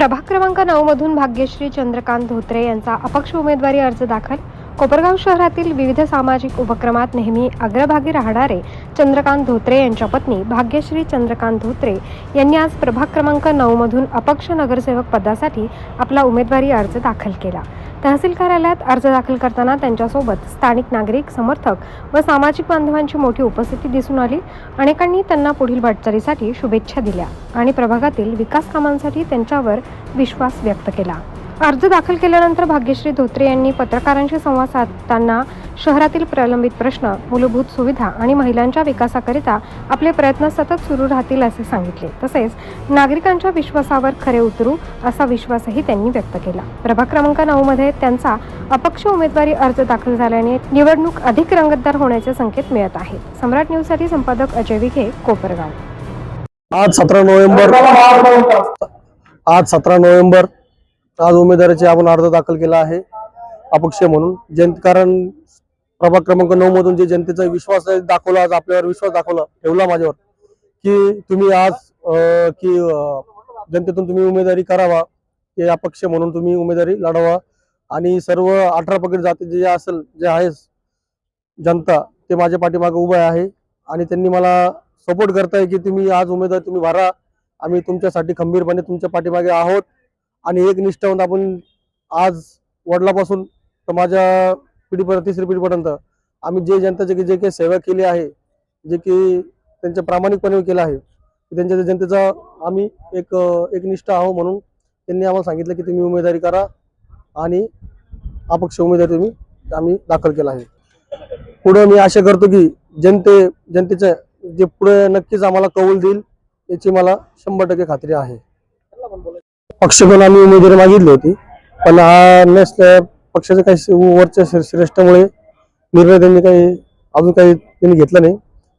प्रभाग क्रमांक नऊ मधून भाग्यश्री चंद्रकांत धोत्रे यांचा अपक्ष उमेदवारी अर्ज दाखल. कोपरगाव शहरातील विविध सामाजिक उपक्रमात नेहमी अग्रभागी राहणारे चंद्रकांत धोत्रे यांच्या पत्नी भाग्यश्री चंद्रकांत धोत्रे यांनी आज प्रभाग क्रमांक नऊ मधून अपक्ष नगरसेवक पदासाठी आपला उमेदवारी अर्ज दाखल केला. तहसील कार्यालयात अर्ज दाखल करताना त्यांच्यासोबत स्थानिक नागरिक समर्थक व सामाजिक बांधवांची मोठी उपस्थिती दिसून आली. अनेकांनी त्यांना पुढील वाटचालीसाठी शुभेच्छा दिल्या आणि प्रभागातील विकास कामांसाठी त्यांच्यावर विश्वास व्यक्त केला. अर्ज दाखल केल्यानंतर भाग्यश्री धोत्रे यांनी पत्रकारांशी संवाद साधताना शहरातील प्रलंबित प्रश्न मूलभूत सुविधा आणि महिलांच्या विकासाकरिता आपले प्रयत्न सतत सुरू राहतील असे सांगितले. तसेच नागरिकांच्या विश्वासावर खरे उतरू असा विश्वासही त्यांनी व्यक्त केला. प्रभाग क्रमांक नऊ मध्ये त्यांचा अपक्ष उमेदवारी अर्ज दाखल झाल्याने निवडणूक अधिक रंगतदार होण्याचे संकेत मिळत आहेत सम्राट न्यूजसाठी संपादक अजय विखे कोपरगाव. आज सतरा नोव्हेंबर आज सतरा नोव्हेंबर आज उमेदवारीचे आपण अर्ज दाखल केला आहे. अपक्ष म्हणून जन कारण प्रभाग क्रमांक नऊ मधून जे जनतेचा विश्वास आहे दाखवला आज आपल्यावर विश्वास दाखवला ठेवला माझ्यावर की तुम्ही आज की जनतेतून तुम्ही उमेदवारी करावा की अपक्ष म्हणून तुम्ही उमेदवारी लढावा आणि सर्व अठरा पगड जाती जे असेल जे आहे जनता ते माझ्या पाठीमागे उभे आहे आणि त्यांनी मला सपोर्ट करताय की तुम्ही आज उमेदवार तुम्ही भरा. आम्ही तुमच्यासाठी खंबीरपणे तुमच्या पाठीमागे आहोत आणि एक निष्ठावंत आपण आज वडिलापासून तर माझ्या पिढीपर्यंत तिसरी पिढीपर्यंत. आम्ही जे जनतेचे जे काही सेवा केली आहे जे की त्यांच्या प्रामाणिकपणे केलं आहे त्यांच्या जनतेचा आम्ही एक एकनिष्ठ आहो म्हणून त्यांनी आम्हाला सांगितलं की तुम्ही उमेदवारी करा आणि अपक्ष उमेदवारी तुम्ही आम्ही दाखल केला आहे. पुढे मी आशा करतो की जनते जनतेच्या जे पुढे नक्कीच आम्हाला कौल देईल याची मला शंभर टक्के खात्री आहे. पक्षाकडून आम्ही उमेदवारी मागितली होती पण हा नसल्या पक्षाच्या काही वरच्या श्रेष्ठामुळे निर्णय त्यांनी काही अजून काही त्यांनी घेतला नाही.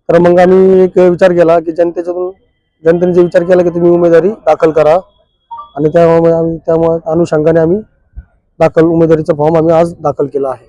तर मग आम्ही एक विचार केला की जनतेच्यातून जनतेने जे विचार केला की तुम्ही उमेदवारी दाखल करा. आणि त्यामुळे आम्ही त्यामुळे अनुषंगाने आम्ही दाखल उमेदवारीचा फॉर्म आम्ही आज दाखल केला आहे.